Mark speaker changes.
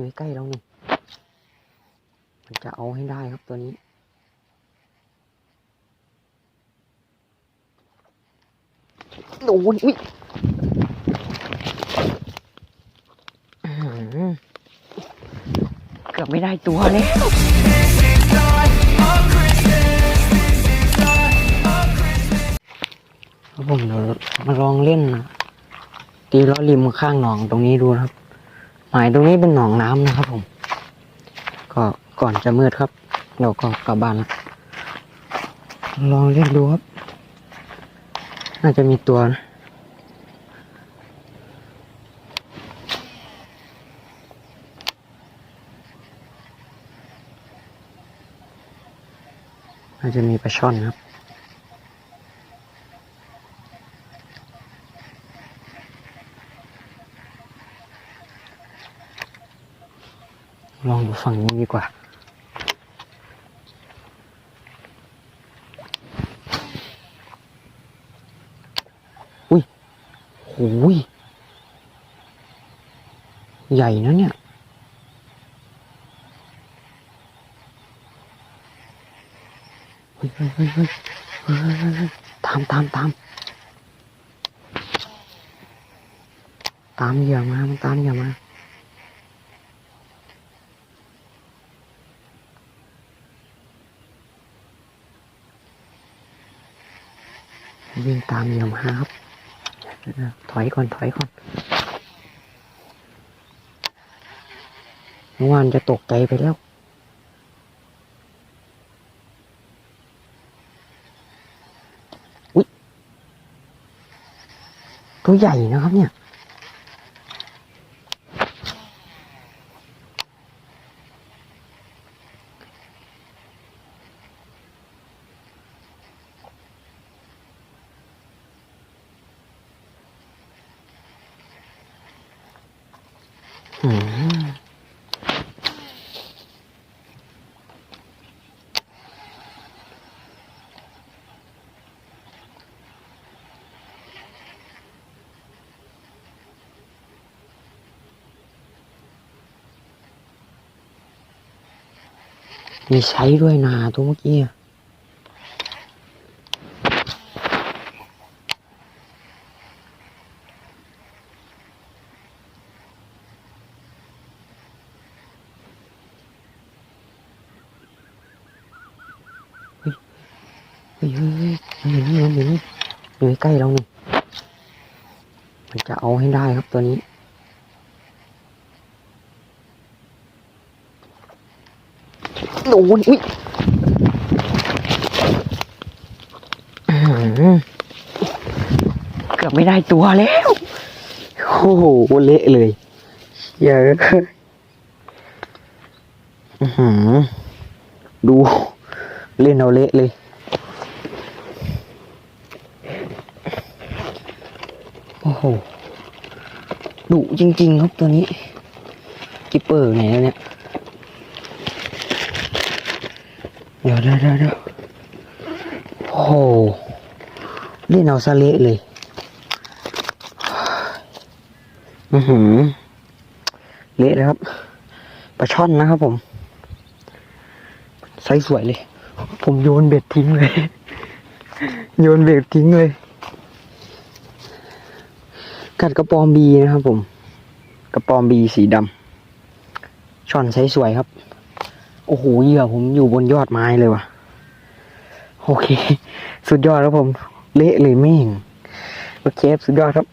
Speaker 1: อยู่ใกล้เรานี่มันจะเอาให้ได้ครับตัวนี้ โดนอุ้ยอื้อหือเกือบไม่ได้ตัวแล้วครับผมเดี๋ยวมาลองเล่นตีล้อริมข้างหนองตรงนี้ดูครับ หมายตรงนี้เป็นหนองน้ำนะครับผม ก็ก่อนจะมืดครับเราก็กลับบ้านละลองเล่นดูครับ น่าจะมีตัวนะน่าจะมีปลาช่อนครับ ลองดูฝั่งนี้ดีกว่า อุ้ยโอ้ยใหญ่นะเนี่ย เฮ้ยเฮ้ยเฮ้ยเฮ้ยตามตามตามตามเหยื่อมามันตามเหยื่อมา วิ่งตามเยี่ยมฮาครับ ถอยก่อนถอยก่อนเมื่อวานจะตกใจไปแล้วอุ๊ยตัวใหญ่นะครับเนี่ย มีใช้ด้วยนาตัวเมื่อกี้อะเฮ้ยเฮ้ยเฮ้ยมัน อยู่นี่มันอยู่นี่อยู่ใกล้เรานี่มันจะเอาให้ได้ครับตัวนี้ โดนอุ้ยเกือบไม่ได้ตัวแล้ว โอ้โหเละเลยเยอะดู เล่นเอาเละเลย โหดุจริง ๆ ครับตัวนี้ กิปเปอร์ไหนแล้วเนี่ยเดี๋ยวเดี๋ยวเดี๋ยวเดี๋ยวโอ้โหเล่นเอาซะเละเลย อือหือ เละเลยครับ ปลาช่อนนะครับผม ไซส์สวยเลย ผมโยนเบ็ดทิ้งเลย โยนเบ็ดทิ้งเลย กัดกระปอมบีนะครับผม กระปอมบีสีดำช่อนไซส์สวยครับ โอ้โหเหยื่อผมอยู่บนยอดไม้เลยว่ะ โอเค สุดยอดครับผม เละเลยแม่งโอเคสุดยอดครับ